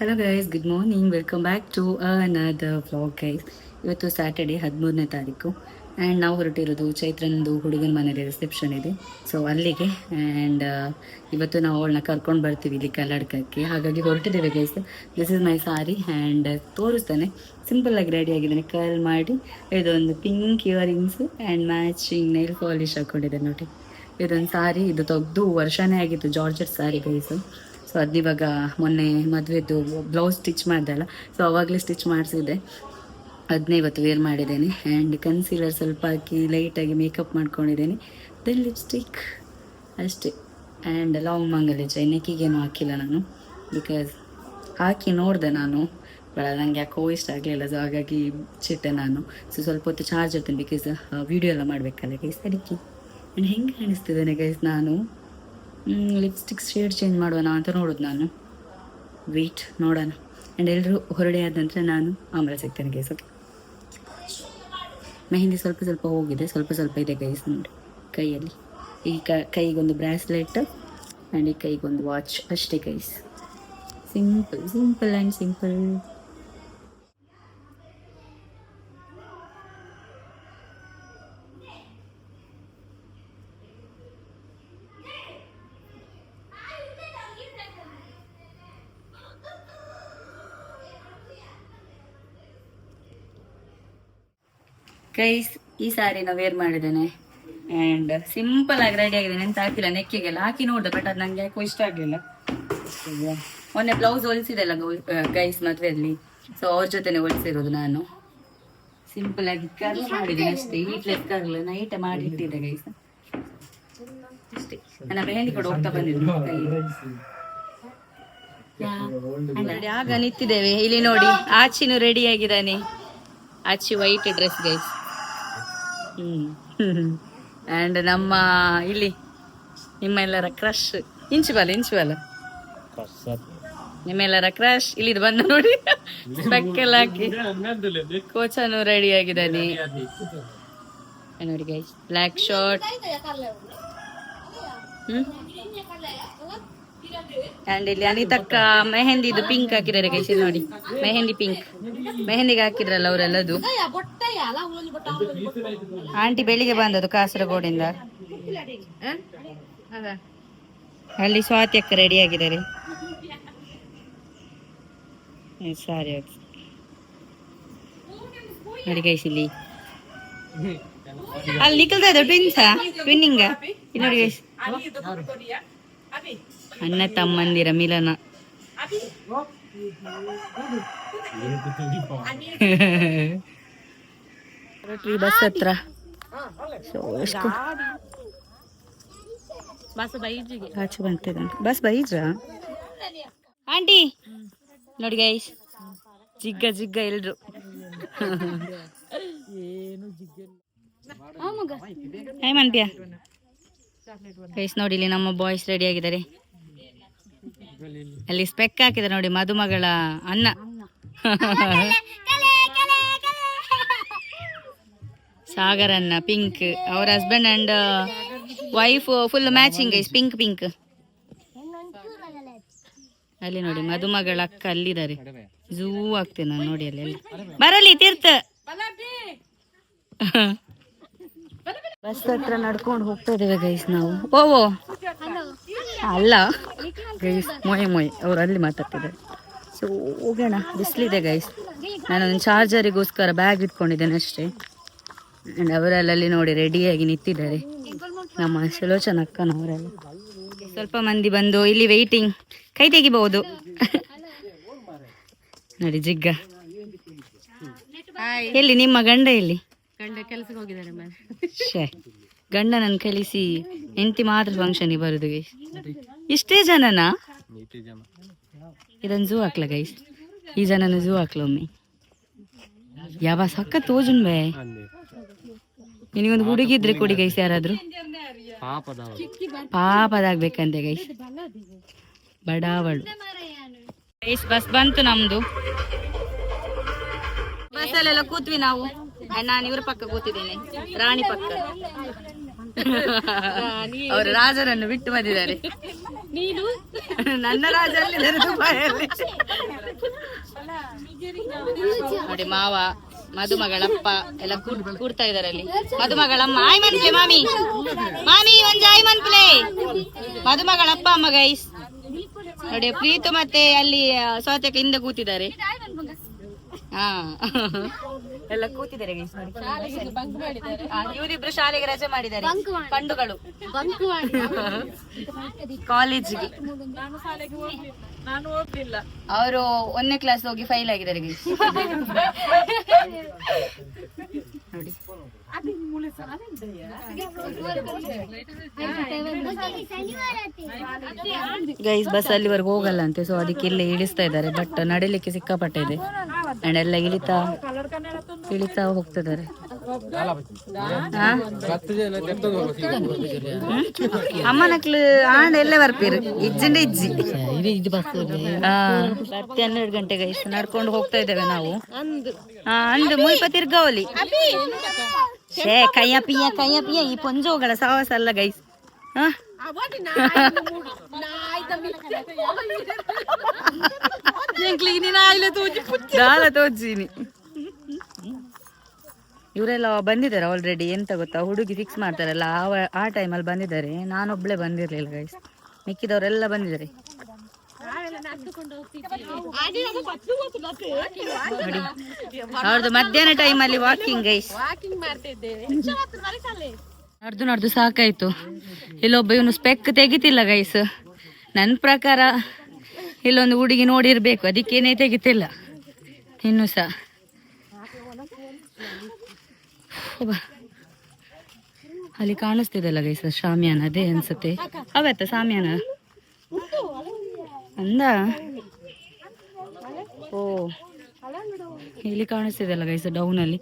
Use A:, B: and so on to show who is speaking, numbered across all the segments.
A: Hello guys good morning welcome back to ಅನದ vlog guys ಇವತ್ತು Saturday ಹದಿಮೂರನೇ ತಾರೀಕು. And ನಾವು ಹೊರಟಿರೋದು ಚೈತ್ರನದು ಹುಡುಗನ ಮನೇಲಿ ರಿಸೆಪ್ಷನ್ ಇದೆ. ಸೊ ಅಲ್ಲಿಗೆ. ಆ್ಯಂಡ್ ಇವತ್ತು ನಾವು ಅವಳನ್ನ ಕರ್ಕೊಂಡು ಬರ್ತೀವಿ ಇಲ್ಲಿ ಕಲ್ಲಡ್ಕಕ್ಕೆ. ಹಾಗಾಗಿ ಹೊರಟಿದ್ದೇವೆ guys this is my sari and ತೋರಿಸ್ತಾನೆ. ಸಿಂಪಲ್ಲಾಗಿ ರೆಡಿ ಆಗಿದ್ದಾನೆ. ಕರ್ಲ್ ಮಾಡಿ, ಇದೊಂದು pink earrings and matching nail polish ಹಾಕ್ಕೊಂಡಿದ್ದೆ ನೋಡಿ. ಇದೊಂದು ಸಾರಿ ಇದು ತೆಗೆದು ವರ್ಷನೇ ಆಗಿತ್ತು. ಜಾರ್ಜೆಟ್ ಸಾರಿ ಗೈಸು ಸೊ ಅದಿವಾಗ ಮೊನ್ನೆ ಮದುವೆದು ಬ್ಲೌಸ್ ಸ್ಟಿಚ್ ಮಾಡಿದೆ ಅಲ್ಲ ಸೊ ಅವಾಗಲೇ ಸ್ಟಿಚ್ ಮಾಡಿಸಿದ್ದೆ. ಅದನ್ನೇ ಇವತ್ತು ವೇರ್ ಮಾಡಿದ್ದೇನೆ. ಆ್ಯಂಡ್ ಕನ್ಸೀಲರ್ ಸ್ವಲ್ಪ ಹಾಕಿ ಲೈಟಾಗಿ ಮೇಕಪ್ ಮಾಡ್ಕೊಂಡಿದ್ದೀನಿ. ದೆನ್ ಲಿಪ್ಸ್ಟಿಕ್ ಅಷ್ಟೇ. ಆ್ಯಂಡ್ ಲಾಂಗ್ ಮಂಗಲಿ ಚೈನ್ ನೆಕ್ಕಿಗೇನು ಹಾಕಿಲ್ಲ ನಾನು. ಬಿಕಾಸ್ ಹಾಕಿ ನೋಡಿದೆ ನಾನು. ಬಟ್ ನನಗೆ ಯಾಕೋ ಇಷ್ಟ ಆಗಲಿಲ್ಲ. ಸೊ ಹಾಗಾಗಿ ಚಿಟ್ಟೆ ನಾನು. ಸೊ ಸ್ವಲ್ಪ ಹೊತ್ತು ಚಾರ್ಜ್ ಇರ್ತೀನಿ ಬಿಕಾಸ್ ವೀಡಿಯೋ ಎಲ್ಲ ಮಾಡಬೇಕಲ್ಲ ಗೈಸ್ ಅದಕ್ಕೆ. ಆ್ಯಂಡ್ ಹೆಂಗೆ ಕಾಣಿಸ್ತಿದ್ದೇನೆ ಗೈಸ್ ನಾನು? ಲಿಪ್ಸ್ಟಿಕ್ ಶೇಡ್ ಚೇಂಜ್ ಮಾಡೋಣ ಅಂತ ನೋಡೋದು ನಾನು. ವೆಯ್ಟ್ ನೋಡೋಣ. ಆ್ಯಂಡ್ ಎಲ್ಲರೂ ಹೊರಡೆ ಆದ ನಂತರ ನಾನು ಆಮೇಲೆ ಸಿಗ್ತೇನೆ ಗೈಸ್ ಓಕೆ ಮೆಹಂದಿ ಸ್ವಲ್ಪ ಸ್ವಲ್ಪ ಹೋಗಿದೆ, ಸ್ವಲ್ಪ ಸ್ವಲ್ಪ ಇದೆ ಗೈಸ್ ನೋಡಿ, ಕೈಯಲ್ಲಿ. ಈ ಕ, ಕೈಗೊಂದು ಬ್ರಾಸ್ಲೆಟ್ ಆ್ಯಂಡ್ ಈ ಕೈಗೊಂದು ವಾಚ್ ಅಷ್ಟೇ guys simple simple and simple guys ಈ ಸಾರಿ ನಾವು ವೇರ್ ಮಾಡಿದ್ದೇನೆ. ಆ್ಯಂಡ್ ಸಿಂಪಲ್ ಆಗಿ ರೆಡಿ ಆಗಿದ್ದೇನೆ. ಎಂತ ಹಾಕಿಲ್ಲ, ನೆಕ್ಕಿಗೆಲ್ಲ ಹಾಕಿ ನೋಡಿದೆ ಬಟ್ ಅದು ನನಗೆ ಯಾಕೋ ಇಷ್ಟ ಆಗಲಿಲ್ಲ. ಮೊನ್ನೆ ಬ್ಲೌಸ್ ಹೊಲಿಸಿದೆಲ್ಲ ಗೈಸ್ ಮದುವೆಯಲ್ಲಿ ಸೊ ಅವ್ರ ಜೊತೆನೆ ಹೊಲಿಸಿರೋದು ನಾನು. ಸಿಂಪಲ್ ಆಗಿ ಕರ್ಲ್ ಮಾಡಿದ್ದೇನೆ ಅಷ್ಟೇ. ಈಟ್ಲೆಸ್ ಕರ್ಲ್ ನೈಟ್ ಮಾಡಿ ಇಟ್ಟಿದ್ದೆ ಗೈಸ್ ಅಷ್ಟೇ. ನನ್ನ ಮೆಹಂದಿ ಕೂಡ ಹೋಗ್ತಾ ಬಂದಿದ್ದು ಆಗ ನಿಂತಿದ್ದೇವೆ. ಇಲ್ಲಿ ನೋಡಿ, ಆಚಿನೂ ರೆಡಿ ಆಗಿದ್ದಾನೆ. Achi white dress guys and ನಮ್ಮ ಇಲ್ಲಿ ನಿಮ್ಮೆಲ್ಲರ ಕ್ರಶ್ ಇಂಚು ಬಾಲ ಇಂಚು ಬಾಲ ನಿಮ್ಮೆಲ್ಲರ ಕ್ರಶ್ ಇಲ್ಲಿ ಬಂದ ನೋಡಿ. ಸ್ಪೆಕ್ಕೆಲ್ಲ ಹಾಕಿ. ಕೋಚನು ರೆಡಿ ಆಗಿದ್ದಾನೆ. ನೋಡಿ ಗೈಸ್ ಬ್ಲ್ಯಾಕ್ ಶಾರ್ಟ್ ಅಂಡ್ ಇಲ್ಲಿ ಅನಿತಕ್ಕ ಮೆಹಂದಿದು ಪಿಂಕ್ ಹಾಕಿದ್ದಾರೆ ಗೈಸ್ ನೋಡಿ. ಮೆಹಂದಿ ಪಿಂಕ್ ಮೆಹಂದಿಗೆ ಹಾಕಿದ್ರಲ್ಲ ಅವರೆಲ್ಲದು. ಆಂಟಿ ಬೆಳಿಗ್ಗೆ ಬಂದದ್ದು ಕಾಸರಗೋಡಿಂದ. ಅಲ್ಲಿ ಸ್ವಾತಿ ಅಕ್ಕ ರೆಡಿ ಆಗಿದ್ದಾರೆ. ಸಾರಿ ನೋಡಿ ಗೈಸ್ ಇಲ್ಲಿ. ಅಲ್ಲಿ ನಿಖಲ್ತಾ ಇದೆ ಟ್ವಿನ್ಸಾ ಟ್ವಿನ್ನಿಂಗ ನೋಡಿ ಗೈಸ್ ಅಣ್ಣ ತಮ್ಮಂದಿರ ಮಿಲನ. ಹೊರಟ್ವಿ ಬಸ್ ಹತ್ರ. ಸೊ ಎಷ್ಟು ಆಚೆ ಬಂತಿದ್ದಾನೆ ಬಸ್ ಬೈಜ್ರಾ ಆಂಟಿ. ನೋಡಿ ಗೈಸ್ ಜಿಗ್ಗ ಜಿಗ್ಗ ಎಲ್ರು. ಹೇ ಮನ್ಪ್ಯ ಗೈಸ್ ನೋಡಿ ಇಲ್ಲಿ ನಮ್ಮ ಬಾಯ್ಸ್ ರೆಡಿ ಆಗಿದ್ದಾರೆ. ಅಲ್ಲಿ ಸ್ಪೆಕ್ ಹಾಕಿದ್ದಾರೆ ನೋಡಿ ಮದುಮಗಳ ಅನ್ನ. ಸಾಗರ್ ಅನ್ನ ಪಿಂಕ್ ಅವ್ರ husband and wife full matching guys pink pink ಅಲ್ಲಿ ನೋಡಿ, ಮದುಮಗಳ ಅಕ್ಕ ಅಲ್ಲಿದ್ದಾರೆ. ಝೂ ಆಗ್ತೇನೆ ನಾನು ನೋಡಿ ಅಲ್ಲಿ ಬರಲಿ, ತೀರ್ಥ. ಬಸ್ ಹತ್ರ ನಡ್ಕೊಂಡು ಹೋಗ್ತಾ ಇದೇವೆ ಗೈಸ್ ನಾವು. ಓ ಅಲ್ಲ. ಗೈಸ್ ಮೊಯ್ ಮೊಯ್. ಅವ್ರು ಅಲ್ಲಿ ಮಾತಾಡ್ತಿದ್ದಾರೆ. ಸೊ ಹೋಗೋಣ. ಬಿಸಿಲಿದೆ ಗೈಸ್ ನಾನೊಂದು ಚಾರ್ಜರಿಗೋಸ್ಕರ ಬ್ಯಾಗ್ ಇಟ್ಕೊಂಡಿದ್ದೇನೆ ಅಷ್ಟೇ. ಆ್ಯಂಡ್ ಅವರಲ್ಲಿ ನೋಡಿ ರೆಡಿಯಾಗಿ ನಿಂತಿದ್ದಾರೆ. ನಮ್ಮ ಸುಲೋಚನ ಅಕ್ಕನವರೆಲ್ಲ ಸ್ವಲ್ಪ ಮಂದಿ ಬಂದು ಇಲ್ಲಿ ವೆಯ್ಟಿಂಗ್ ಕೈ ತೆಗಿಬಹುದು. ನೋಡಿ ಜಿಗ್ಗ. ಎಲ್ಲಿ ನಿಮ್ಮ ಗಂಡ ಎಲ್ಲಿ?
B: ಗಂಡ ಕೆಲಸಕ್ಕೆ ಹೋಗಿದ್ದಾರೆ
A: ಗಂಡನನ್ನು ಕಲಿಸಿ ಹೆಂಡತಿ ಮಾತ್ರ ಫಂಕ್ಷನ್ ಬರುದು ಗೈಸ್ ಇಷ್ಟೇ ಜನನಾ? ಇದನ್ನು ಝೂ ಹಾಕ್ಲ ಗೈಸ್ ಈ ಜನನ ಝೂ ಹಾಕ್ಲ ಒಮ್ಮೆ? ಯಾವ ಸಕ್ಕ ತೋಜುನ್ ಬೇ ನಿನಗೊಂದು ಹುಡುಗಿದ್ರೆ ಕೊಡಿ ಗೈಸ್ ಯಾರಾದ್ರು. ಪಾಪದಾಗ್ಬೇಕಂತೆ ಗೈಸ್. ಬಡಾವಳು. ಗೈಸ್ ಬಸ್ ಬಂತು ನಮ್ದು. ಬಸ್ಸಲ್ಲೆಲ್ಲ ಕೂತ್ವಿ ನಾವು. ನಾನು ಇವ್ರ ಪಕ್ಕ ಕೂತಿದ್ದೇನೆ. ರಾಣಿ ಪಕ್ಕ. ಅವರು ರಾಜರನ್ನು ಬಿಟ್ಟು ಬಂದಿದ್ದಾರೆ.
B: ನೀನು?
A: ನನ್ನ ರಾಜ ನೋಡಿ ಮಾವ. ಮದುಮಗಳಪ್ಪ ಎಲ್ಲ ಕೂಡ್- ಕೂಡ್ತಾ ಇದಾರೆ ಅಲ್ಲಿ ಮದುಮಗಳಮ್ಮ ಆಯ್ ಮನ್ಪ್ಲೆ ಮಾಮಿ. ಮಾಮಿ ಒಂದ್ ಆಯ್ ಮನ್ಪ್ಲೆ ಮದುಮಗಳಪ್ಪ ಅಮ್ಮ ಗೈಸ್ ನೋಡಿ ಪ್ರೀತು ಮತ್ತೆ ಅಲ್ಲಿ ಸೌತೆಕ ಹಿಂದೆ ಕೂತಿದ್ದಾರೆ. ಹಾ. ಎಲ್ಲ ಕೂತಿದ್ದಾರೆ ಗೈಸ್ ನೋಡಿ. ಇವರಿಬ್ರು ಶಾಲೆಗೆ ರಜೆ ಮಾಡಿದ್ದಾರೆ. ಕಂಡುಗಳು ಕಾಲೇಜಿಗೆ ಅವರು ಒಂದನೇ ಕ್ಲಾಸ್ ಹೋಗಿ ಫೈಲ್ ಆಗಿದ್ದಾರೆ ಗೈಸ್ ನೋಡಿ. ಗೈಸ್ ಬಸ್ ಅಲ್ಲಿವರೆಗೂ ಹೋಗಲ್ಲ ಅಂತೆ ಸೊ ಅದಕ್ಕೆ ಇಲ್ಲೇ ಇಳಿಸ್ತಾ ಇದ್ದಾರೆ ಬಟ್ ನಡಿಲಿಕ್ಕೆ ಸಿಕ್ಕಾಪಟ್ಟೆ ಇದೆ. ಅಂಡ್ ಎಲ್ಲ ಇಳಿತಾ ಇಳಿತಾ ಹೋಗ್ತಿದ್ದಾರೆ. ಹಾ? ಅಮ್ಮನಕ್ಲು ಆಂಡ ಎಲ್ಲೇ ಬರ್ಪೀರು ಇಜ್ಜಿಂಡೆ ಇಜ್ಜಿ. ಹಾ, ಹತ್ತು ಹನ್ನೆರಡು ಗಂಟೆಗೆ ಇಷ್ಟು ನಡ್ಕೊಂಡು ಹೋಗ್ತಾ ಇದ್ದೇವೆ ನಾವು. ಹಾ ಅಂದು ಮುಯ್ಪ ತಿರ್ಗಾವಲಿ ಶೇ ಕೈಯ ಪಿಯ ಕೈಯ ಪಿಯ ಈ ಪೊಂಜೋಗಳ ಸಾಹಸ ಅಲ್ಲ ಗೈಸ್ ದಾಲ ತೋಜಿನಿ ಇವರೆಲ್ಲ ಬಂದಿದ್ದಾರೆ ಆಲ್ರೆಡಿ ಎಂತ ಗೊತ್ತಾ? ಹುಡುಗಿ ಫಿಕ್ಸ್ ಮಾಡ್ತಾರಲ್ಲ ಆ ಟೈಮಲ್ಲಿ ಬಂದಿದ್ದಾರೆ. ನಾನೊಬ್ಳೆ ಬಂದಿರ್ಲಿಲ್ಲ ಗೈಸ್ ಮಿಕ್ಕಿದವರೆಲ್ಲ ಬಂದಿದ್ದಾರೆ. ಅವ್ರದ್ದು ಮಧ್ಯಾಹ್ನ ಟೈಮಲ್ಲಿ ವಾಕಿಂಗ್ ಗೈಸ್ ನಡ್ದು ನಡ್ದು ಸಾಕಾಯ್ತು. ಇಲ್ಲೊಬ್ಬ ಇವನು ಸ್ಪೆಕ್ ತೆಗಿತಿಲ್ಲ ಗೈಸ್ ನನ್ನ ಪ್ರಕಾರ ಇಲ್ಲೊಂದು ಹುಡುಗಿ ನೋಡಿರ್ಬೇಕು, ಅದಕ್ಕೇನೇ ತೆಗಿತಿಲ್ಲ. ಇನ್ನು ಸಹ. ಅಲ್ಲಿ ಕಾಣಿಸ್ತಿದೆಲ್ಲ ಗೈಸ್ ಶಾಮಿಯಾನ? ಅದೇ ಅನ್ಸುತ್ತೆ. ಅವತ್ತ ಸಾಮಿಯಾನ ಅಂದ? ಓ. ಇಲ್ಲಿ ಕಾಣಿಸ್ತಿದೆಲ್ಲ ಗೈಸ್ ಡೌನ್ ಅಲ್ಲಿ.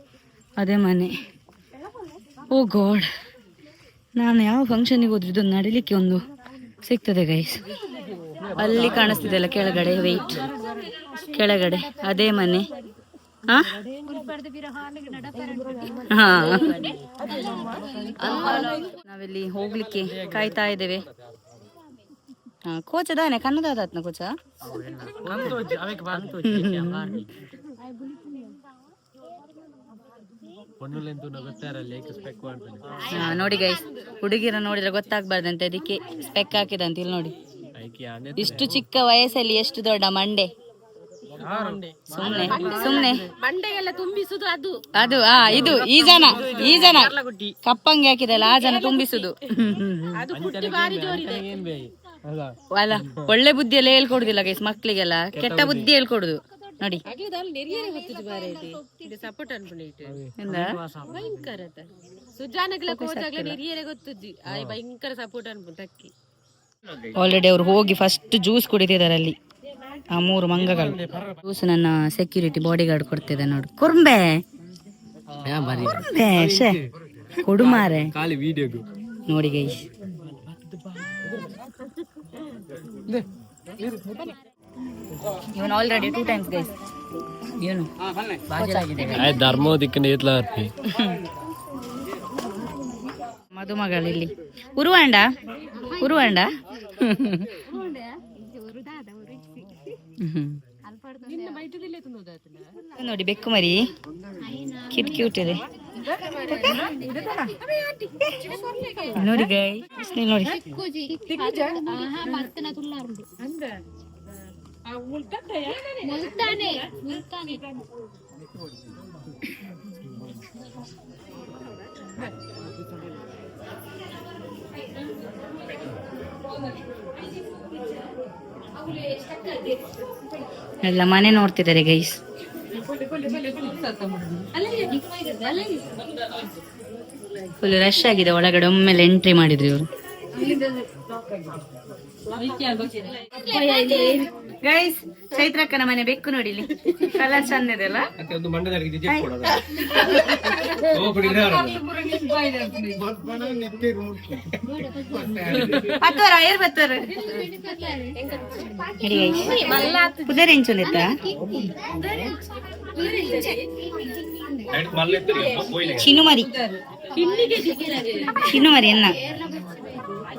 A: ಅದೇ ಮನೆ. Oh god. ನಾನು ಯಾವ ಫಂಕ್ಷನಿಗೆ ಹೋದ್ರೆ ಇದೊಂದು ನಡಿಲಿಕ್ಕೆ ಒಂದು ಸಿಗ್ತದೆ ಗೈಸ್ ಅಲ್ಲಿ ಕಾಣಿಸ್ತಿದೆ ಅಲ್ಲ ಕೆಳಗಡೆ ವೆಯ್ಟ್ ಕೆಳಗಡೆ ಅದೇ ಮನೆ. ಹಾ. ನಾವಿಲ್ಲಿ ಹೋಗ್ಲಿಕ್ಕೆ ಕಾಯ್ತಾ ಇದ್ದೇವೆ. ಕೋಚ ದಾನೆ ಕನ್ನಡದಾತ್ನ ಕೋಚ? ನೋಡಿ ಗೈಸ್ ಹುಡುಗಿರ ನೋಡಿದ್ರೆ ಗೊತ್ತಾಗ್ಬಾರ್ದಂತೆ ಅದಕ್ಕೆ ಸ್ಪೆಕ್ ಹಾಕಿದಂತೆ ಇಲ್ಲಿ ನೋಡಿ. ಇಷ್ಟು ಚಿಕ್ಕ ವಯಸ್ಸಲ್ಲಿ ಎಷ್ಟು ದೊಡ್ಡ ಮಂಡೆ? ಸುಮ್ನೆ ಸುಮ್ನೆ.
B: ಮಂಡೆಗೆಲ್ಲ ತುಂಬಿಸುದು ಅದು.
A: ಅದು ಆ ಇದು ಈ ಜನ ಈ ಜನ. ಕಪ್ಪಂಗಿ ಹಾಕಿದಲ್ಲ ಆ ಜನ ತುಂಬಿಸುದು.
B: ಅದು ಪುಟ್ಟಿ ಬಾರಿ ಜೋರಿದೆ.
A: ಅಲ್ಲ. ಒಳ್ಳೆ ಬುದ್ಧಿಯೆಲ್ಲ ಹೇಳ್ಕೊಡುದಿಲ್ಲ ಗೈಸ್ ಮಕ್ಳಿಗೆಲ್ಲ. ಕೆಟ್ಟ ಬುದ್ಧಿ ಹೇಳ್ಕೊಡುದು. ನೋಡಿ.
B: ಭಯಂಕರ ಸುಜಾನಗಳ ಹೋದಾಗ್ಲೇ ನೆರಿಯರೆ ಗೊತ್ತಿದ್ವಿ. ಭಯಂಕರ ಸಪೋರ್ಟ್ ಅನ್ಬಿಟ್ಟು ಅಕ್ಕಿ.
A: ಆಲ್ರೆಡಿ ಅವ್ರು ಹೋಗಿ ಫಸ್ಟ್ ಜ್ಯೂಸ್ ಕುಡಿತಿದ್ದಾರೆ ಅಲ್ಲಿ. ಆ ಮೂರು ಮಂಗಗಳು. ಜ್ಯೂಸ್ ನನ್ನ ಸೆಕ್ಯೂರಿಟಿ ಬಾಡಿ ಗಾರ್ಡ್ ಕೊಡ್ತಿದೆ ನೋಡು. ಕುರುಂಬೆ.
C: ಕುಡುಮಾರೆ.
A: ನೋಡಿ ಗೈಸ್. ಇವನ್ ಆಲ್ರೆಡಿ ಟೂ ಟೈಮ್ಸ್ ಗೈಸ್ ಏನು?
C: ಏತ್ಲ
A: ಮದುಮಗಳಿಲ್ಲಿ. ಉರುವಾಂಡ? ಉರುವಾಂಡ. ನೋಡಿ ಬೆಕ್ಕು ಮರಿ. ಕಿಟ್ ಕ್ಯೂಟ್ ಇದೆ. ನೋಡಿ ಗೈ ನೋಡಿ. ಎಲ್ಲ ಮನೆ ನೋಡ್ತಿದ್ದಾರೆ ಗೈಸ್ ಫುಲ್ ರಶ್ ಆಗಿದೆ ಒಳಗಡೆ ಒಮ್ಮೆಲೆ ಎಂಟ್ರಿ ಮಾಡಿದ್ರು ಇವರು. ಗೈಸ್ ಚೈತ್ರಕ್ಕನ ಮನೆ ಬೆಕ್ಕು ನೋಡಿ ಇಲ್ಲಿ. ಕಲರ್ ಚಂದ ಇದೆ ಅಲ್ಲ
C: ಒಂದು ಮಂಡದರಿಗೆ
A: ಪತ್ತೋರ ಏರ್ ಗೈಸ್ ಪುದರ್ ಎಂಚೊಂದಿತ್ತ ಚಿನ್ನು ಮರಿ ಚಿನ್ನು ಮರಿ ಎನ್ನ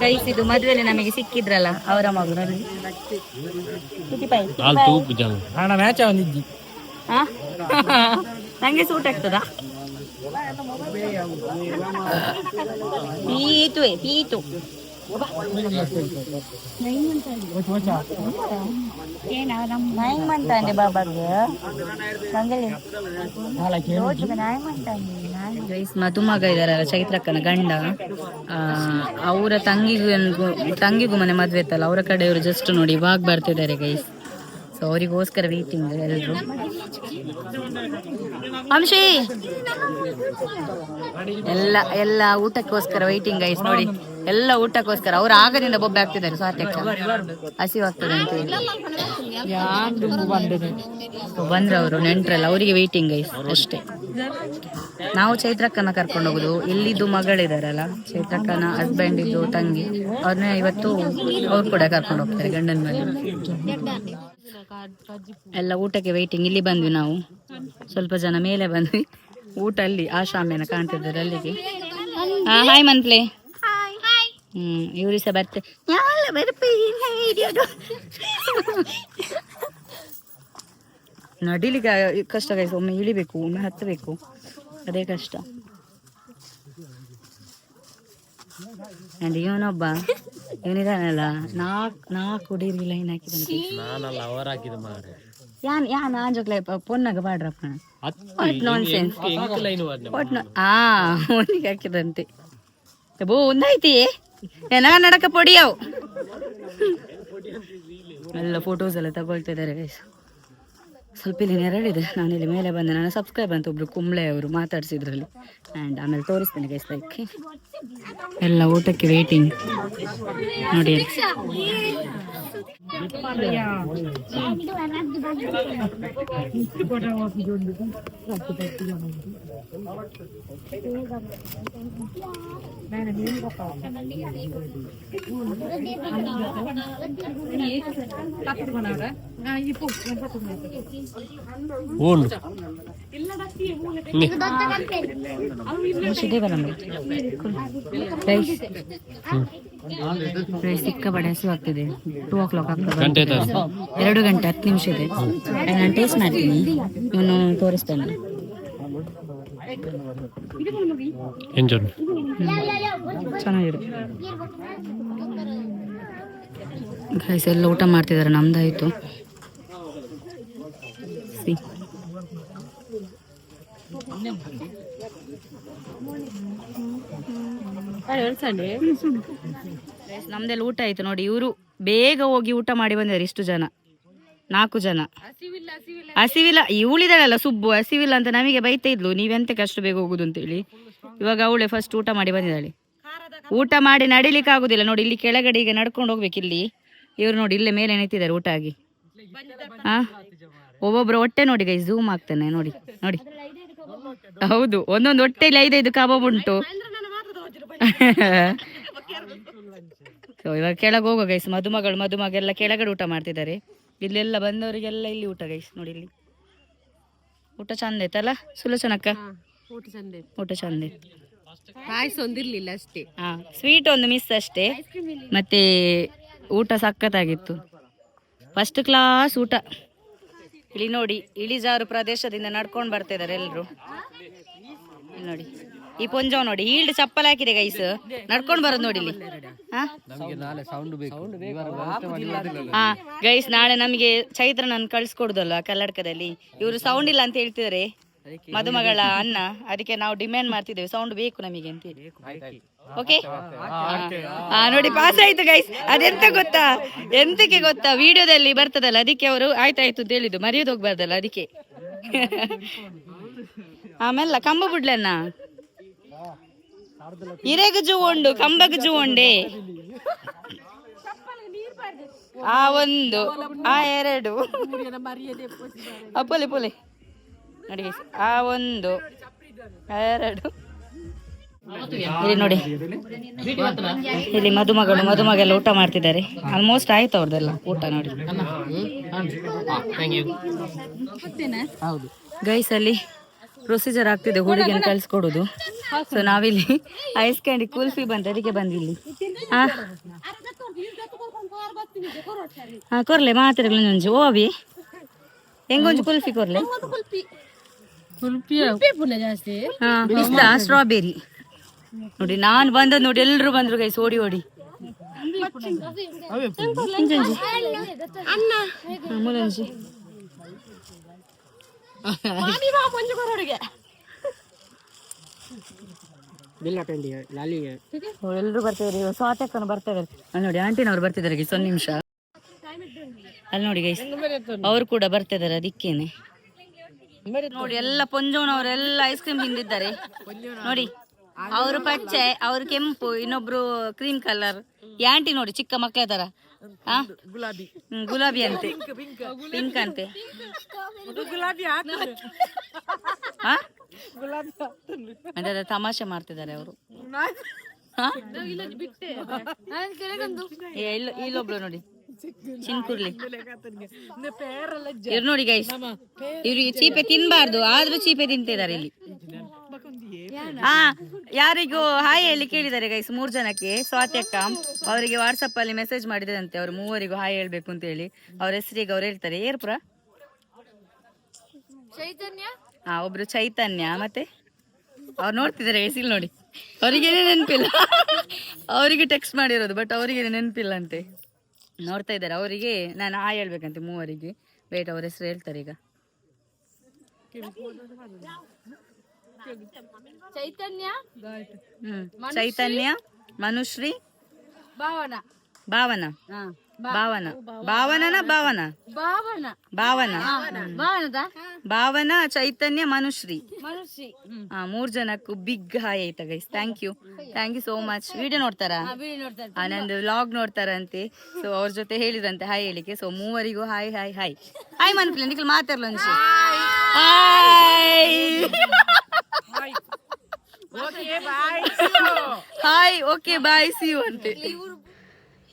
D: ಗೈಸ್ ಇದು
A: ಮದುವೆಯಲ್ಲಿ ನಮಗೆ ಸಿಕ್ಕಿದ್ರಲ್ಲ ಅವರ ಮಗು. ನೋಡಿ
C: ಹಾಲು ತೂಪು ಜನ
D: ಅಣ್ಣ ಮ್ಯಾಚ್ ಒಂದಿದ್ದಿ
A: ಹಾ? ನಂಗೆ ಸೂಟ್ ಆಗ್ತದಾ? ಪೀತು ಪೀತು. ಬಾಬಾಗೆ. ಗೈಸ್ ಮಧುಮಗ ಇದಾರಲ್ಲ ಚೈತ್ರಕ್ಕನ ಗಂಡ. ಅವರ ತಂಗಿಗೂ ತಂಗಿಗೂ ಮನೆ ಮದ್ವೆ ಇತ್ತಲ್ಲ, ಅವರ ಕಡೆಯವರು ಜಸ್ಟ್ ನೋಡಿ ಇವಾಗ ಬರ್ತಿದ್ದಾರೆ ಗೈಸ್ ಸೊ ಅವರಿಗೋಸ್ಕರ ವೀಟಿಂಗ್ ಎಲ್ರು. ಅಂಶಿ! ಎಲ್ಲ ಎಲ್ಲ ಊಟಕ್ಕೋಸ್ಕರ ವೈಟಿಂಗ್ ಗೈಸ್ ನೋಡಿ. ಎಲ್ಲ ಊಟಕ್ಕೋಸ್ಕರ. ಅವ್ರು ಆಗದಿಂದ ಬೊಬ್ಬೆ ಆಗ್ತಿದ್ದಾರೆ. ಸಾತ್ಯಕ್ಷ ಹಸಿವಾಗ್ತದೆ ಅಂತ ಹೇಳಿ. ಬಂದ್ರು ಅವರು ನೆಂಟ್ರಲ್ಲ. ಅವರಿಗೆ ವೇಟಿಂಗ್ ಗೈಸ್ ಅಷ್ಟೇ. ನಾವು ಚೈತ್ರಕ್ಕನ ಕರ್ಕೊಂಡು ಹೋಗುದು ಇಲ್ಲಿದ್ದು ಮಗಳಿದಾರಲ್ಲ, ಚೈತ್ರಕ್ಕನ ಹಸ್ಬೆಂಡ್ ಇದ್ದು ತಂಗಿ ಅವ್ರನ್ನ ಇವತ್ತು ಅವ್ರು ಕೂಡ ಕರ್ಕೊಂಡು ಹೋಗ್ತಾರೆ ಗಂಡನ ಮನೆ ಎಲ್ಲ ಊಟಕ್ಕೆ ವೇಟಿಂಗ್ ಇಲ್ಲಿ ಬಂದ್ವಿ ನಾವು. ಸ್ವಲ್ಪ ಜನ ಮೇಲೆ ಬಂದ್ವಿ. ಊಟ ಅಲ್ಲಿ ಆಶಾಮ್ಯನ ಕಾಣ್ತಿದ್ದಾರೆ ಅಲ್ಲಿಗೆ. ಹಾಯ್ ಮಂತ್ಲೆ. ಹ್ಮ್ ಇವರು ಸಹ ಬರ್ತೆ ಬರ್ಬೇಕು ನಡಿಲಿಕ್ಕೆ ಕಷ್ಟ ಗೈಸ್ ಒಮ್ಮೆ ಇಳಿಬೇಕು ಒಮ್ಮೆ ಹತ್ತಬೇಕು. ಅದೇ ಕಷ್ಟ. ಅಂಡ್ ಇವನೊಬ್ಬ ಇವನಿದಾನಲ್ಲ ನಾಕ್ ನಾಲ್ಕು ಹುಡುಗರಿಗೆ ಲೈನ್
C: ನಾನಲ್ಲ ಅವರ್ ಹಾಕಿದ ಮಾರೆ.
A: ಯಾನ್ ಯಾನ್ ಆಂಜೋಕ್ಲೆ ಪೊನ್ನಾಗ ಬಾಡ್ರಪ್ಪ ನಾನ್ಸೆನ್ಸ್
C: ಲೈನ್
A: ಒಟ್ನ ಆ ಒಂದಿಗೆ ಹಾಕಿದಂತೆ ಬೋ ಒಂದೈತಿ ಏನ ನಡಕ ಪೊಡಿಯವು ಎಲ್ಲ ಫೋಟೋಸ್ ಎಲ್ಲ ತಗೊಳ್ತಾ ಇದ್ದಾರೆ ಸ್ವಲ್ಪ ಇಲ್ಲಿ ನೆರಳಿದೆ. ಇಲ್ಲಿ ಮೇಲೆ ಬಂದೆ. ನಾನು ಸಬ್ಸ್ಕ್ರೈಬ್ ಅಂತ ಒಬ್ರು ಕುಂಬ್ಳೆ ಅವರು ಮಾತಾಡ್ಸಿದ್ರಲ್ಲಿ. ಆ್ಯಂಡ್ ಆಮೇಲೆ ತೋರಿಸ್ತೇನೆ ಗೈಸ್ ಲೈಕ್ ಎಲ್ಲ ಊಟಕ್ಕೆ ವೇಟಿಂಗ್ ನೋಡಿ ಅಲ್ಲಿ.
C: ಓನು
A: ಮುಗಿಸಿದೆ ಬರಲ್ಲ ರೈಸ್ ರೈಸ್ ಸಿಕ್ಕಾಪಟ್ಟೆ ಹಸಿವು ಆಗ್ತಿದೆ ಟೂ ಓ ಕ್ಲಾಕ್ ಆಗ್ತದೆ? ಎರಡು ಗಂಟೆ ಹತ್ತು ನಿಮಿಷ ಇದೆ. ನಾನು ಟೇಸ್ಟ್ ಮಾಡ್ತೀನಿ. ಇವನು ತೋರಿಸ್ತೇನೆ. ಚೆನ್ನಾಗಿದೆ. ಗೈಸ್ ಎಲ್ಲ ಊಟ ಮಾಡ್ತಿದ್ದಾರೆ ನಮ್ದಾಯ್ತು. ಸಿ ನಮ್ದೆಲ್ಲ ಊಟ ಆಯ್ತು ನೋಡಿ ಇವರು ಬೇಗ ಹೋಗಿ ಊಟ ಮಾಡಿ ಬಂದಿದ್ದಾರೆ ಇಷ್ಟು ಜನ ನಾಲ್ಕು ಜನ. ಹಸಿವಿಲ್ಲ ಇವಳಿದಾಳಲ್ಲ ಸುಬ್ಬು ಹಸಿವಿಲ್ಲ ಅಂತ ನಮಗೆ ಬೈತಾ ಇದ್ಲು ನೀವೆಂತಕ್ಕೆ ಅಷ್ಟು ಬೇಗ ಹೋಗುದು ಅಂತೇಳಿ ಇವಾಗ ಅವಳೆ ಫಸ್ಟ್ ಊಟ ಮಾಡಿ ಬಂದಿದ್ದಾಳೆ. ಊಟ ಮಾಡಿ ನಡಿಲಿಕ್ಕೆ ಆಗುದಿಲ್ಲ ನೋಡಿ ಇಲ್ಲಿ ಕೆಳಗಡೆ ಈಗ ನಡ್ಕೊಂಡು ಹೋಗ್ಬೇಕು ಇಲ್ಲಿ. ಇವ್ರು ನೋಡಿ ಇಲ್ಲೇ ಮೇಲೆ ನಿಂತಿದ್ದಾರೆ ಊಟ ಆಗಿ. ಹಾ ಒಬ್ಬೊಬ್ರು ಹೊಟ್ಟೆ ನೋಡಿ ಗೈ ಝೂಮ್ ಆಗ್ತಾನೆ ನೋಡಿ ನೋಡಿ. ಹೌದು ಒಂದೊಂದು ಹೊಟ್ಟೆಯಲ್ಲಿ ಐದೈದು ಕಬಾಬ್ ಉಂಟು. ಸೊ ಇವಾಗ ಕೆಳಗೆ ಹೋಗೋ ಗೈಸ್ ಮದುಮಗಳು ಮದುಮಗೆಲ್ಲ ಕೆಳಗಡೆ ಊಟ ಮಾಡ್ತಿದ್ದಾರೆ. ಇಲ್ಲೆಲ್ಲ ಬಂದವರಿಗೆಲ್ಲ ಇಲ್ಲಿ ಊಟ ಗೈಸ್ ನೋಡಿ ಇಲ್ಲಿ. ಊಟ ಚಂದ ಇತ್ತಲ್ಲ ಸುಲೋಚನಕ್ಕ
B: ಊಟ ಚಂದ
A: ಊಟ ಚಂದ ಇತ್ತು
B: ಪಾಯಸ ಒಂದಿರ್ಲಿಲ್ಲ ಅಷ್ಟೇ.
A: ಹಾ ಸ್ವೀಟ್ ಒಂದು ಮಿಸ್ ಅಷ್ಟೇ. ಮತ್ತೆ ಊಟ ಸಖತ್ತಾಗಿತ್ತು. ಫಸ್ಟ್ ಕ್ಲಾಸ್ ಊಟ. ಇಲ್ಲಿ ನೋಡಿ ಇಳಿಜಾರು ಪ್ರದೇಶದಿಂದ ನಡ್ಕೊಂಡು ಬರ್ತಿದ್ದಾರೆ ಎಲ್ಲರೂ ನೋಡಿ. ಈ ಪೊಂಜಾವ್ ನೋಡಿ ಹೀಲ್ಡ್ ಚಪ್ಪಲ್ ಹಾಕಿದೆ ಗೈಸ್ ನಡ್ಕೊಂಡು ಬರೋದು ನೋಡಿ ಇಲ್ಲಿ. ಹಾ? ಹಾ ಗೈಸ್ ನಾಳೆ ನಮಗೆ ಚೈತ್ರ ನಾನು ಕಳ್ಸಿಕೊಡುದಲ್ಲ ಕಲ್ಲಡ್ಕದಲ್ಲಿ ಇವರು ಸೌಂಡ್ ಇಲ್ಲ ಅಂತ ಹೇಳ್ತಿದಾರೆ. ಮದುಮಗಳ ಅನ್ನ ಅದಕ್ಕೆ ನಾವು ಡಿಮ್ಯಾಂಡ್ ಮಾಡ್ತಿದ್ದೇವೆ. ಸೌಂಡ್ ಬೇಕು ನಮಗೆ ಅಂತ ಹೇಳಿ. ಓಕೆ ಹಾ ನೋಡಿ ಪಾಸ್ ಆಯ್ತು ಗೈಸ್ ಅದೆಂತ ಗೊತ್ತಾ? ಎಂತಕ್ಕೆ ಗೊತ್ತಾ? ವಿಡಿಯೋದಲ್ಲಿ ಬರ್ತದಲ್ಲ ಅದಕ್ಕೆ ಅವರು ಆಯ್ತಾಯ್ತು ಅಂತ ಹೇಳಿದ್ದು. ಮರೆಯೋದು ಹೋಗ್ಬಾರ್ದಲ್ಲ ಅದಕ್ಕೆ. ಆಮೇಲೆ ಕಂಬ ಬಿಡ್ಲನ್ನ ಇರೆಗ ಜೂ ಉಂಡು ಕಂಬಗ ಜೂ ಉಂಡೆ ಆ ಒಂದು ಆ ಎರಡು. ಅಪ್ಪಲಿ ಪೊಲೆ ಪೊಲೆ. ನೋಡಿ ಆ ಒಂದು ಆ ಎರಡು. ಇಲ್ಲಿ ನೋಡಿ. ಇಲ್ಲಿ ಮದುಮಗಳು ಮದುಮಗೆಲ್ಲ ಊಟ ಮಾಡ್ತಿದ್ದಾರೆ. ಆಲ್ಮೋಸ್ಟ್ ಆಯ್ತು ಅವ್ರದ್ದೆಲ್ಲ ಊಟ ನೋಡಿ. ಗೈಸ್ ಅಲ್ಲಿ ಪ್ರೊಸೀಜರ್ ಆಗ್ತಿದೆ ಹುಡುಗಿನ ಕಳ್ಸಿಕೊಡುದು. ಸೊ ನಾವಿಲ್ಲಿ ಐಸ್ ಕ್ಯಾಂಡಿ ಕುಲ್ಫಿ ಬಂತ ಅದಕ್ಕೆ ಬಂದಿಲ್ಲಿ. ಹಾ ಹಾ ಕೊರ್ಲೆ ಮಾತ್ರೆಗಳು ನಂಜು ಓ ಹೆಂಗೊಂಜು ಕುಲ್ಫಿ ಕೊರ್ಲೆ? ಸ್ಟ್ರಾಬೆರಿ ನೋಡಿ ನಾನು ಬಂದ ನೋಡಿ ಎಲ್ಲರೂ ಬಂದ್ರು ಗೈಸ್ ಓಡಿ ಓಡಿ. ಇಂಚೊಂಜಿ. ಬರ್ತಿದ್ದಾರೆ ಇವಾಗ ಸ್ವಾತಕ್ಕನ ಬರ್ತೇವೆ ಅಲ್ಲಿ ನೋಡಿ ಆಂಟಿನವ್ರು ಬರ್ತಿದ್ದಾರೆ ಗೈಸ್ ಒಂದು ನಿಮಿಷ. ಅಲ್ಲಿ ನೋಡಿ ಗೈಸ್ ಅವ್ರು ಕೂಡ ಬರ್ತಿದ್ದಾರೆ ಅದಕ್ಕೇನೆ. ನೋಡಿ ಎಲ್ಲ ಪೊಂಜೋನವರೆಲ್ಲ ಐಸ್ ಕ್ರೀಮ್ ತಿಂದಿದ್ದಾರೆ. ನೋಡಿ ಅವರು ಪಚ್ಚೆ ಅವ್ರು ಕೆಂಪು ಇನ್ನೊಬ್ರು ಕ್ರೀಮ್ ಕಲರ್ ಆಂಟಿ ನೋಡಿ ಚಿಕ್ಕ ಮಕ್ಕಳ ತರ. ಹ್ಮ್, ಗುಲಾಬಿ ಅಂತೆ. ಪಿಂಕ್ ಅಂತೆ. ಗುಲಾಬಿ ಅಂದ್ರೆ ಅದೇ ತಮಾಷೆ ಮಾಡ್ತಿದ್ದಾರೆ ಅವರು. ಇಲ್ಲ ಇಲ್ಲೊಬ್ಳು ನೋಡಿ. ಚಿನ್ಕುರ್ಲಿ ಇವ್ರು ನೋಡಿ ಗೈಸ್ ಇವ್ರಿಗೆ ಚೀಪೆ ತಿನ್ಬಾರ್ದು ಆದ್ರೂ ಚೀಪೆ ತಿಂತಿದ್ದಾರೆ ಇಲ್ಲಿ. ಹಾ ಯಾರಿಗೂ ಹಾಯ್ ಹೇಳಿ ಕೇಳಿದ್ದಾರೆ ಗೈಸ್ ಮೂರ್ ಜನಕ್ಕೆ. ಸ್ವಾತಿ ಅಕ್ಕ ಅವರಿಗೆ ವಾಟ್ಸಪ್ ಅಲ್ಲಿ ಮೆಸೇಜ್ ಮಾಡಿದಂತೆ ಅವ್ರು ಮೂವರಿಗೂ ಹಾಯ್ ಹೇಳ್ಬೇಕು ಅಂತ ಹೇಳಿ. ಅವ್ರ ಹೆಸರಿಗೆ ಅವ್ರು ಹೇಳ್ತಾರೆ ಏರ್ಪುರ? ಹಾ ಒಬ್ರು ಚೈತನ್ಯ ಮತ್ತೆ? ಅವ್ರು ನೋಡ್ತಿದ್ದಾರೆ ಗೈಸ್ ಇಲ್ಲಿ ನೋಡಿ. ಅವರಿಗೇನೆ ನೆನಪಿಲ್ಲ. ಅವರಿಗೆ ಟೆಕ್ಸ್ಟ್ ಮಾಡಿರೋದು ಬಟ್ ಅವರಿಗೆ ನೆನಪಿಲ್ಲ ಅಂತೆ. ನೋಡ್ತಾ ಇದ್ದಾರೆ. ಅವರಿಗೆ ನಾನು ಆ ಹೇಳ್ಬೇಕಂತೆ ಮೂವರಿಗೆ. ವೇಟ್ ಅವ್ರ ಹೆಸರು ಹೇಳ್ತಾರೆ ಈಗ.
E: ಚೈತನ್ಯ?
A: ಹ್ಮ್. ಚೈತನ್ಯ ಮನುಶ್ರೀ
E: ಭಾವನಾ?
A: ಭಾವನ. ಭಾವನ. ಭಾವನನ ಭಾವನ.
E: ಭಾವನ.
A: ಭಾವನ.
E: ಭಾವನದ?
A: ಭಾವನ ಚೈತನ್ಯ ಮನುಶ್ರೀ.
E: ಮನುಶ್ರೀ.
A: ಹಾ ಮೂರ್ ಜನಕ್ಕೂ ಬಿಗ್ ಹಾಯ್ ಆಯ್ತಾ guys thank you thank you so much video ನೋಡ್ತಾರಾ? ನಂದು ವ್ಲಾಗ್ ನೋಡ್ತಾರಂತೆ. ಸೊ ಅವ್ರ ಜೊತೆ ಹೇಳಿದ್ರಂತೆ ಹಾಯ್ ಹೇಳಿಕೆ ಸೊ ಮೂವರಿಗೂ ಹಾಯ್ ಹಾಯ್ ಹಾಯ್ ಹಾಯ್ ಮನ್ಪಿಲ್ಲ Nikhil ಮಾತಾಡ್ಲ hi hi okay bye see you ಅಂತೆ.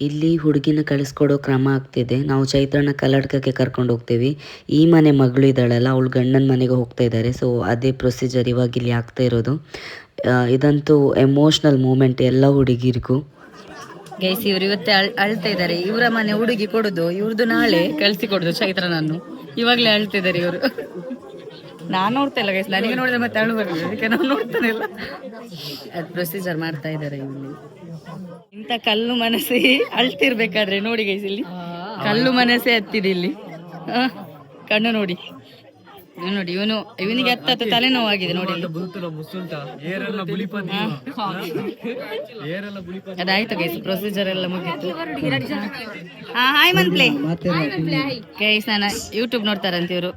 F: ಇಲ್ಲಿ ಹುಡುಗಿನ ಕಳಿಸ್ಕೊಡೋ ಕ್ರಮ ಆಗ್ತಿದೆ. ನಾವು ಚೈತ್ರನ ಕಲ್ಲಡ್ಕಕ್ಕೆ ಕರ್ಕೊಂಡು ಹೋಗ್ತೀವಿ. ಈ ಮನೆ ಮಗಳು ಇದ್ದಾಳಲ್ಲ ಅವಳು ಗಂಡನ ಮನೆಗೆ ಹೋಗ್ತಾ ಇದ್ದಾರೆ. ಸೊ ಅದೇ ಪ್ರೊಸೀಜರ್ ಇವಾಗ ಇಲ್ಲಿ ಆಗ್ತಾ ಇರೋದು. ಇದಂತೂ ಎಮೋಷ್ನಲ್ ಮೂಮೆಂಟ್ ಎಲ್ಲ ಹುಡುಗಿರಿಗೂ.
A: ಗೈಸ್ ಇವ್ರು ಇವತ್ತೇ ಅಳ್ ಅಳ್ತಾ ಇದ್ದಾರೆ. ಇವರ ಮನೆ ಹುಡುಗಿ ಕೊಡೋದು ಇವ್ರದ್ದು ನಾಳೆ ಕಳಿಸಿ ಕೊಡುದು ಚೈತ್ರನನ್ನು. ಇವಾಗ್ಲೇ ಅಳ್ತಿದ್ದಾರೆ ಇವರು. ನಾನು ನೋಡ್ತಾ ಇಲ್ಲ ಗೈಸ್. ನನಗೆ ನೋಡಿದ್ರೆ ಮತ್ತೆ ಅಳು ಬರ್ತದೆ ಅದಕ್ಕೆ ನಾನು ನೋಡ್ತಾನೆ ಇಲ್ಲ. ಅದ್ ಪ್ರೊಸೀಜರ್ ಮಾಡ್ತಾ ಇದ್ದಾರೆ ಇಲ್ಲಿ. ಇಂತ ಕಲ್ಲು ಮನಸ್ಸೆ ಅಳ್ತಿರ್ಬೇಕಾದ್ರೆ ನೋಡಿ ಗೈಸ್ ಇಲ್ಲಿ. ಕಲ್ಲು ಮನಸ್ಸೆ ಹತ್ತಿದೆ ಇಲ್ಲಿ. ಕಣ್ಣು ನೋಡಿ. ಇವ್ನು ನೋಡಿ ಇವನು ಇವನಿಗೆ ಹತ್ತ. ತಲೆನೋವು ಆಗಿದೆ ನೋಡಿ. ಅದಾಯ್ತು ಗೈಸ್ ಪ್ರೊಸೀಜರ್ ಎಲ್ಲ ಮುಗಿತು. ಹಾ ಹಾಯ್ ಮನ್ಪ್ಲೆ ಗೈಸ್ ನಾನು ಯೂಟ್ಯೂಬ್ ನೋಡ್ತಾರಂತ ಇವರು.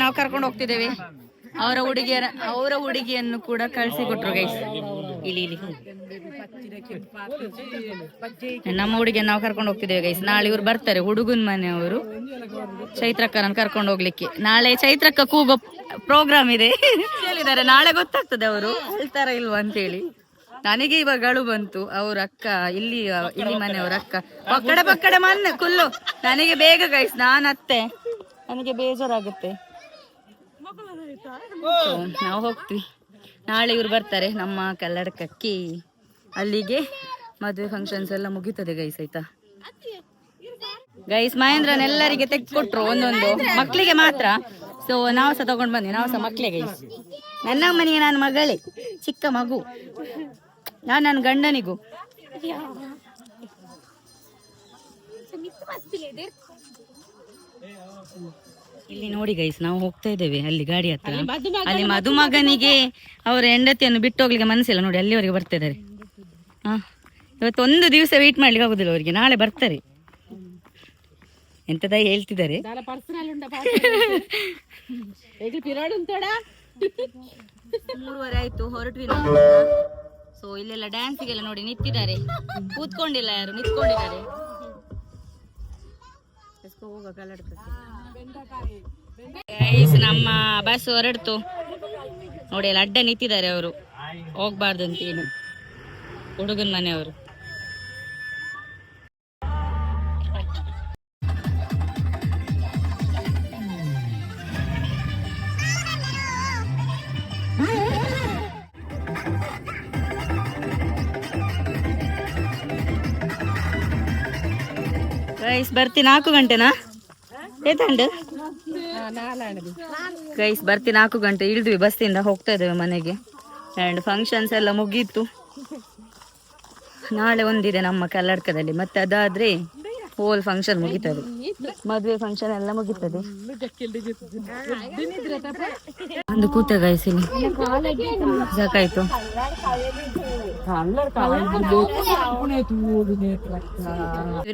A: ನಾವು ಕರ್ಕೊಂಡು ಹೋಗ್ತಿದ್ದೇವೆ. ಅವರ ಹುಡುಗಿಯರ ಅವರ ಹುಡುಗಿಯನ್ನು ಕೂಡ ಕಳಿಸಿ ಕೊಟ್ರು ಗೈಸ್. ಇಲ್ಲಿ ಇಲ್ಲಿ ನಮ್ಮ ಹುಡುಗಿಯನ್ನು ನಾವು ಕರ್ಕೊಂಡು ಹೋಗ್ತಿದ್ದೇವೆ ಗೈಸ್ ನಾಳೆ ಇವ್ರು ಬರ್ತಾರೆ ಹುಡುಗನ ಮನೆಯವರು. ಚೈತ್ರಕ್ಕನ ಕರ್ಕೊಂಡು ಹೋಗ್ಲಿಕ್ಕೆ. ನಾಳೆ ಚೈತ್ರಕ್ಕ ಕೂಗೋ ಪ್ರೋಗ್ರಾಮ್ ಇದೆ. ಹೇಳಿದ್ದಾರೆ ನಾಳೆ ಗೊತ್ತಾಗ್ತದೆ ಅವರು. ಹೇಳ್ತಾರ ಇಲ್ವಾ ಅಂತೇಳಿ. ನನಗೆ ಇವಾಗ ಗಳು ಬಂತು. ಅವ್ರ ಅಕ್ಕ ಇಲ್ಲಿ ಇಲ್ಲಿ ಮನೆಯವ್ರ ಅಕ್ಕ. ಪಕ್ಕಡೆ ಪಕ್ಕಡೆ ಮನೆ ಕುಲ್ಲು. ನನಗೆ ಬೇಗ ಗೈಸ್ ನಾನು ಅತ್ತೆ ನನಗೆ ಬೇಜಾರಾಗುತ್ತೆ. ನಾವು ಹೋಗ್ತೀವಿ. ನಾಳೆ ಇವ್ರು ಬರ್ತಾರೆ, ನಮ್ಮ ಕಲ್ಲಡಕಕ್ಕೆ ಅಲ್ಲಿಗೆ ಮದುವೆ ಫಂಕ್ಷನ್ಸ್ ಎಲ್ಲ ಮುಗೀತದೆ ಗೈಸ್ ಆಯ್ತಾ? ಗೈಸ್ ಮಹೇಂದ್ರನ್ ಎಲ್ಲರಿಗೆ ತೆಗೆದುಕೊಟ್ರು ಒಂದೊಂದು. ಮಕ್ಕಳಿಗೆ ಮಾತ್ರ. ಸೊ ನಾವು ಸಹ ತಗೊಂಡ್ ಬಂದ್ವಿ. ನಾವು ಸಹ ಗೈಸ್ ನನ್ನ ಮನೆಗೆ ನಾನು ಮಗಳೇ, ಚಿಕ್ಕ ಮಗು. ನಾನು ನನ್ನ ಗಂಡನಿಗೂ. ಇಲ್ಲಿ ನೋಡಿ ಗೈಸ್ ನಾವು ಹೋಗ್ತಾ ಇದ್ದೇವೆ ಅಲ್ಲಿ ಗಾಡಿ ಹತ್ರ. ಅಲ್ಲಿ ಮಧುಮಗನಿಗೆ ಅವರ ಹೆಂಡತಿಯನ್ನು ಬಿಟ್ಟು ಹೋಗ್ಲಿಕ್ಕೆ ಮನಸ್ಸಿಲ್ಲ ನೋಡಿ ಅಲ್ಲಿವರೆಗೆ ಬರ್ತಾ ಇದ್ದಾರೆ. ಹಾ ಇವತ್ತು ಒಂದು ದಿವಸ ವೇಟ್ ಮಾಡ್ಲಿಕ್ಕೆ ಆಗುದಿಲ್ಲ ಅವರಿಗೆ ನಾಳೆ ಬರ್ತಾರೆ. ಎಂತದ ಹೇಳ್ತಿದ್ದಾರೆ. ಮೂರುವರೆ ಆಯ್ತು ಹೊರಟ್ವಿ ಸೊ ಇಲ್ಲೆಲ್ಲ ಡ್ಯಾನ್ಸಿಗೆಲ್ಲ ನೋಡಿ ನಿಂತಿದ್ದಾರೆ. ಕೂತ್ಕೊಂಡಿಲ್ಲ ಯಾರು ನಿಂತ್ಕೊಂಡಿದ್ದಾರೆ. ಹೋಗ ಗೈಸ್ ನಮ್ಮ ಬಸ್ ಹೊರಡ್ತು. ನೋಡಿ, ಅಲ್ಲಿ ಅಡ್ಡ ನಿಂತಿದ್ದಾರೆ ಅವರು. ಹೋಗ್ಬಾರ್ದು ಅಂತ ಏನು ಹುಡುಗನ ಮನೆಯವರು. ಗೈಸ್ ಬರ್ತಿ ನಾಲ್ಕು ಗಂಟೆನಾ? ಗೈಸ್, ಬರ್ತಿ ನಾಲ್ಕು ಗಂಟೆ. ಇಳಿದ್ವಿ, ಬಸ್ಸಿಂದ ಹೋಗ್ತಾ ಇದ್ದೇವೆ ಮನೆಗೆ. ಆ್ಯಂಡ್ ಫಂಕ್ಷನ್ಸ್ ಎಲ್ಲ ಮುಗೀತು. ನಾಳೆ ಒಂದಿದೆ ನಮ್ಮ ಕಲ್ಲಡ್ಕದಲ್ಲಿ, ಮತ್ತೆ ಅದಾದ್ರೆ ಹೋಲ್ ಫಂಕ್ಷನ್ ಮುಗಿತದೆ. ಮದುವೆ ಫಂಕ್ಷನ್ ಎಲ್ಲ ಮುಗಿತದೆ. ಒಂದು ಕೂತ ಇಲ್ಲಿ. ಸಾಕಾಯ್ತು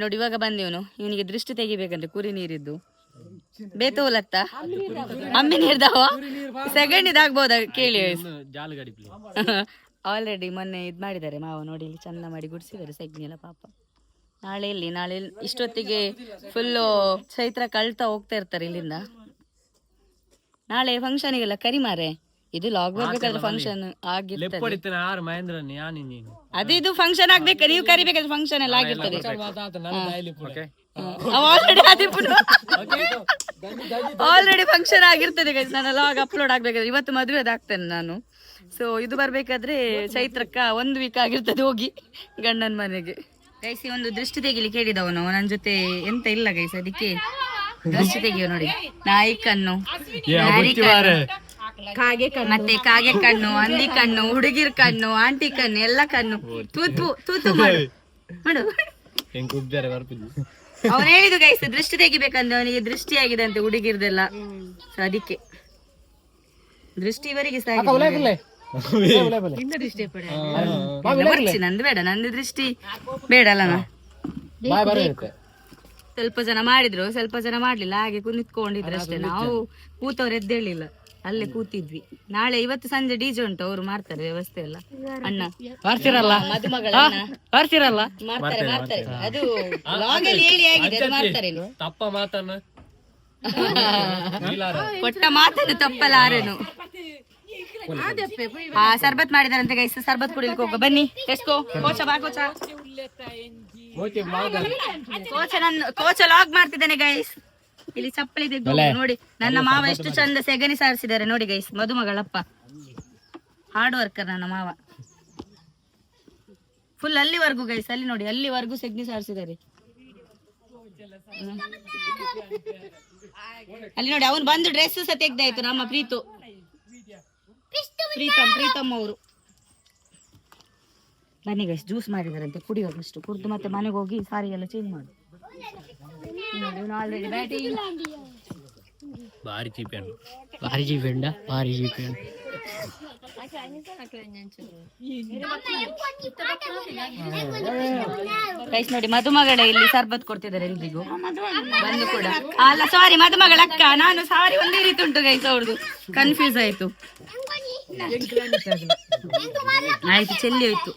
A: ನೋಡಿ, ಇವಾಗ ಬಂದಿವನು ಇವನಿಗೆ ದೃಷ್ಟಿ ತೆಗಿಬೇಕಂದ್ರೆ ಕುರಿ ನೀರಿದ್ದು. ಬೇತೋಲತ್ತ ಅಮ್ಮಿ ನೀರ್ದಾವ ಸೆಕೆಂಡ್ ಇದಾಗ್ಬೋದ ಕೇಳಿ ಆಲ್ರೆಡಿ ಮೊನ್ನೆ ಇದ್ ಮಾಡಿದ್ದಾರೆ ಮಾವ ನೋಡಿ ಇಲ್ಲಿ ಚಂದ ಮಾಡಿ ಗುಡಿಸಿದ್ದಾರೆ ಸೆಗ್ನೆಲ್ಲ ಪಾಪ. ನಾಳೆ ಇಲ್ಲಿ ನಾಳೆ ಇಷ್ಟೊತ್ತಿಗೆ ಫುಲ್ಲು ಚೈತ್ರ ಕಳ್ತಾ ಹೋಗ್ತಾ ಇರ್ತಾರೆ ಇಲ್ಲಿಂದ. ನಾಳೆ ಫಂಕ್ಷನಿಗೆಲ್ಲ ಕರಿ ಮಾರೆ. ಇದು ಲಾಗ್ ಬರ್ಬೇಕಾದ್ರೆ ಫಂಕ್ಷನ್ ಆಗಿರ್ತದೆ. ಅದು ಇದು ಫಂಕ್ಷನ್ ಆಗ್ಬೇಕು ನೀವು ಕರಿಬೇಕಾದ್ರೆ ಫಂಕ್ಷನ್ ಎಲ್ಲ ಆಗಿರ್ತದೆ.
C: ಓಕೆ
A: ಆಲ್ರೆಡಿ ಆಲ್ರೆಡಿ ಫಂಕ್ಷನ್ ಆಗಿರ್ತದೆ ಗೈಸ್ ನಾನು ಲಾಗ್ ಅಪ್ಲೋಡ್ ಆಗ್ಬೇಕಾದ್ರೆ. ಇವತ್ತು ಮದುವೆ ಆಗ್ತೇನೆ ನಾನು. ಸೊ ಇದು ಬರ್ಬೇಕಾದ್ರೆ ಚೈತ್ರಕ್ಕ ಒಂದು ವೀಕ್ ಆಗಿರ್ತದೆ ಹೋಗಿ ಗಂಡನ ಮನೆಗೆ. ಗೈಸಿ ಒಂದು ದೃಷ್ಟಿ ತೆಗಿಲಿಕ್ಕೆ ಕೇಳಿದವನು ನನ್ನ ಜೊತೆ ಎಂತ ಇಲ್ಲ ಗೈಸ್ ಅದಕ್ಕೆ ದೃಷ್ಟಿ ತೆಗಿಯೋ ನೋಡಿ. ನಾಯಿ ಕಣ್ಣು ಕಾಗೆ ಕಣ್ಣು,
B: ಕಾಗೆ
A: ಮತ್ತೆ ಕಾಗೆ ಕಣ್ಣು ಅಂದಿ ಕಣ್ಣು ಹುಡುಗಿರ್ ಕಣ್ಣು ಆಂಟಿ ಕಣ್ಣು ಎಲ್ಲ ಕಣ್ಣು. ತೂತು ತೂತು ಮಾಡು. ಮಾಡು ಅವನು ಹೇಳಿದ್ದು ಗೈಸ್ ದೃಷ್ಟಿ ತೆಗಿಬೇಕಂದ್ರೆ ಅವನಿಗೆ ದೃಷ್ಟಿ ಆಗಿದೆ ಅಂತ ಹುಡುಗಿರ್ದೆಲ್ಲ. ಸೊ ಅದಕ್ಕೆ. ದೃಷ್ಟಿ ಇವರಿಗೆ ಸಹ ಆಗಿದೆ. ಎಲ್ಲ ಬರ್ಚಿ, ನಂದು ಬೇಡ ನಂದು ದೃಷ್ಟಿ ಬೇಡ ಅಲ್ಲ ಸ್ವಲ್ಪ ಜನ ಮಾಡಿದ್ರು ಸ್ವಲ್ಪ ಜನ ಮಾಡ್ಲಿಲ್ಲ ಹಾಗೆ ಕುಂತ್ಕೊಂಡಿದ್ರು ನಿಂತ್ಕೊಂಡಿದ್ರು ಅಷ್ಟೇ. ನಾವು ಕೂತವ್ರು ಎದ್ದೇಳಿಲ್ಲ. ಅಲ್ಲೇ ಕೂತಿದ್ವಿ. ನಾಳೆ ಇವತ್ತು ಸಂಜೆ ಡಿಜೆ ಉಂಟು ಅವ್ರು ಮಾಡ್ತಾರೆ ವ್ಯವಸ್ಥೆ ಎಲ್ಲ. ಅಣ್ಣ.
D: ಬರ್ತಿರಲ್ಲ ಮದುಮಗಳನ್ನ.
A: ಮಾಡ್ತಾರೆ ಮಾಡ್ತಾರೆ ಅದು vlog ಅಲ್ಲಿ ಹೇಳಿ ಆಗಿದೆ ಅದು ಮಾಡ್ತಾರೆ ಇನ್ನು.
C: ತಪ್ಪ ಮಾತನ್ನ.
A: ಕೊಟ್ಟ ಮಾತನ್ನು ತಪ್ಪಲಾರೆನು. ಆ ಸರ್ಬತ್ ಮಾಡಿದಾರಂತೆ ಗೈಸ್ ಸರ್ಬತ್ ಕುಡಿಲಿಕ್ಕೆ ಹೋಗ. ಬನ್ನಿ ಎಸ್ಕೋ ಕೋಚ ಬಾ ಕೋಚ. ಕೋಚ ನನ್ನ ಕೋಚ ಲಾಗ್ ಮಾಡ್ತಿದ್ದೇನೆ ಗೈಸ್ ಇಲ್ಲಿ ಚಪ್ಪಲಿ ತೆಗ್ದು ನೋಡಿ. ನನ್ನ ಮಾವ ಎಷ್ಟು ಚಂದ ಸೆಗಣಿ ಸಾರಿಸಿದ್ದಾರೆ. ನೋಡಿ ಗೈಸ್ ಮದುಮಗಳಪ್ಪ ಹಾರ್ಡ್ ವರ್ಕರ್ ನನ್ನ ಮಾವ. ಫುಲ್ ಅಲ್ಲಿವರೆಗೂ ಗೈಸ್ ಅಲ್ಲಿ ನೋಡಿ ಅಲ್ಲಿವರೆಗೂ ಸೆಗಣಿ ಸಾರಿಸಿದ್ದಾರೆ. ಅಲ್ಲಿ ನೋಡಿ ಅವನು ಬಂದು ಡ್ರೆಸ್ ಸಹ ತೆಗ್ದಾಯ್ತು ನಮ್ಮ ಪ್ರೀತು. ಪ್ರೀತಮ್ ಪ್ರೀತಮ್ ಅವರು. ಬನ್ನಿ ಗೈಸ್ ಜ್ಯೂಸ್ ಮಾಡಿದಾರಂತೆ. ಕುಡಿಯೋದಷ್ಟು. ಕುಡಿದು ಮತ್ತೆ ಮನೆಗೆ ಹೋಗಿ ಸಾರಿ ಎಲ್ಲ ಚೇಂಜ್ ಮಾಡು.
D: భారీ భారీ
A: ಗೈಸ್ ನೋಡಿ ಮದುಮಗಳ ಇಲ್ಲಿ ಸರ್ಬತ್ ಕೊಡ್ತಿದ್ದಾರೆ ಎಲ್ರಿಗೂ. ಬಂದು ಕೂಡ. ಅಲ್ಲ ಸಾರಿ ಮದುಮಗಳ ಅಕ್ಕ. ನಾನು ಸಾರಿ ಒಂದೇ ರೀತಿ ಉಂಟು ಗೈಸ್ ಅವ್ರದ್ದು ಕನ್ಫ್ಯೂಸ್ ಆಯ್ತು. ಆಯ್ತು ಚೆಲ್ಲಿ ಹೋಯ್ತು.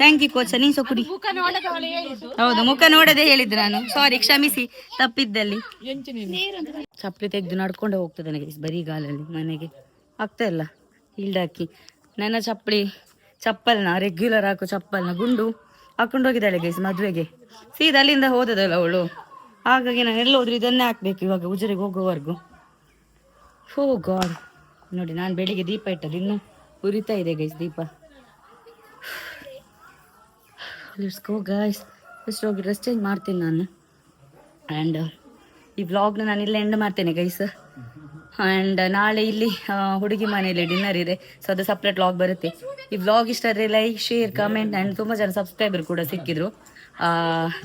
A: ಥ್ಯಾಂಕ್ ಯು ಕೋಚ ನೀನ್ ಸೊ ಕುಡಿ. ಹೌದು ಮುಖ ನೋಡದೆ ಹೇಳಿದ್ದು ನಾನು. ಸಾರಿ ಕ್ಷಮಿಸಿ. ತಪ್ಪಿದ್ದಲ್ಲಿ. ಚಪ್ಪಲಿ ತೆಗೆದು ನಡ್ಕೊಂಡು ಹೋಗ್ತದೆ ನನಗೆ. ಬರೀ ಗಾಲಲ್ಲಿ ಮನೆಗೆ. ಆಗ್ತಾ ಇಲ್ಲ. ಹಾಕಿ ನನ್ನ ಚಪ್ಪಲಿ ಚಪ್ಪಲ್ನ ರೆಗ್ಯುಲರ್ ಹಾಕೋ ಚಪ್ಪಲ್ನ ಗುಂಡು ಹಾಕೊಂಡು ಹೋಗಿದ್ದಾಳೆ ಗೈಸ್ ಮದುವೆಗೆ. ಸೀದಾ ಅಲ್ಲಿಂದ ಹೋದದಲ್ಲ ಅವಳು. ಹಾಗಾಗಿ ನಾನು ಎಲ್ಲೋದ್ರು ಇದನ್ನೇ ಹಾಕ್ಬೇಕು ಇವಾಗ ಉಜಿರೆಗೆ ಹೋಗೋವರೆಗೂ ಹೋ ಗಾಡ್. ನೋಡಿ ನಾನು ಬೆಳಿಗ್ಗೆ ದೀಪ ಇಟ್ಟದ್ದು ಇನ್ನೂ ಉರಿತಾ ಇದೆ ಗೈಸ್ ದೀಪ. ಲೆಟ್ಸ್ ಗೋ ಗಾಯ್ಸ್ ಫಸ್ಟ್ ಹೋಗಿ ಡ್ರೆಸ್ ಚೇಂಜ್ ಮಾಡ್ತೀನಿ ನಾನು. ಆ್ಯಂಡ್ ಈ ವ್ಲಾಗ್ನ ನಾನು ಇಲ್ಲೇ ಎಂಡ್ ಮಾಡ್ತೇನೆ ಗೈಸ್ ಆ್ಯಂಡ್ ನಾಳೆ ಇಲ್ಲಿ ಹುಡುಗಿ ಮನೆಯಲ್ಲಿ ಡಿನ್ನರ್ ಇದೆ. ಸೊ ಅದು ಸಪ್ರೇಟ್ ವ್ಲಾಗ್ ಬರುತ್ತೆ. ಈ ವ್ಲಾಗ್ ಇಷ್ಟ ಆದರೆ ಲೈಕ್ ಶೇರ್ ಕಮೆಂಟ್ ಆ್ಯಂಡ್ ತುಂಬ ಜನ ಸಬ್ಸ್ಕ್ರೈಬರ್ ಕೂಡ ಸಿಕ್ಕಿದ್ರು.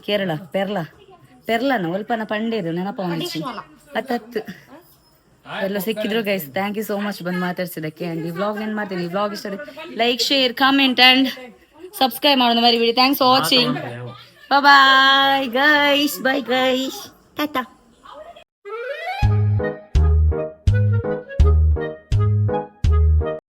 A: ಕೇರಳ, ಪೆರ್ಲ. ಪೆರ್ಲನ ಒಲ್ಪನ ಪಂಡೇರು ನೆನಪ ಮಾಡಿಸಿ. ಹತ್ತತ್ತು. ಎಲ್ಲ ಸಿಕ್ಕಿದ್ರು guys thank you so much ಬಂದು ಮಾತಾಡ್ಸಿದ್ದಕ್ಕೆ. ಆ್ಯಂಡ್ ಈ ವ್ಲಾಗ್ ಏನು ಮಾಡ್ತೀನಿ? ಈ ವ್ಲಾಗ್ ಇಷ್ಟ like share comment and subscribe ആവുന്ന മറുപടി thanks for watching bye guys bye guys tata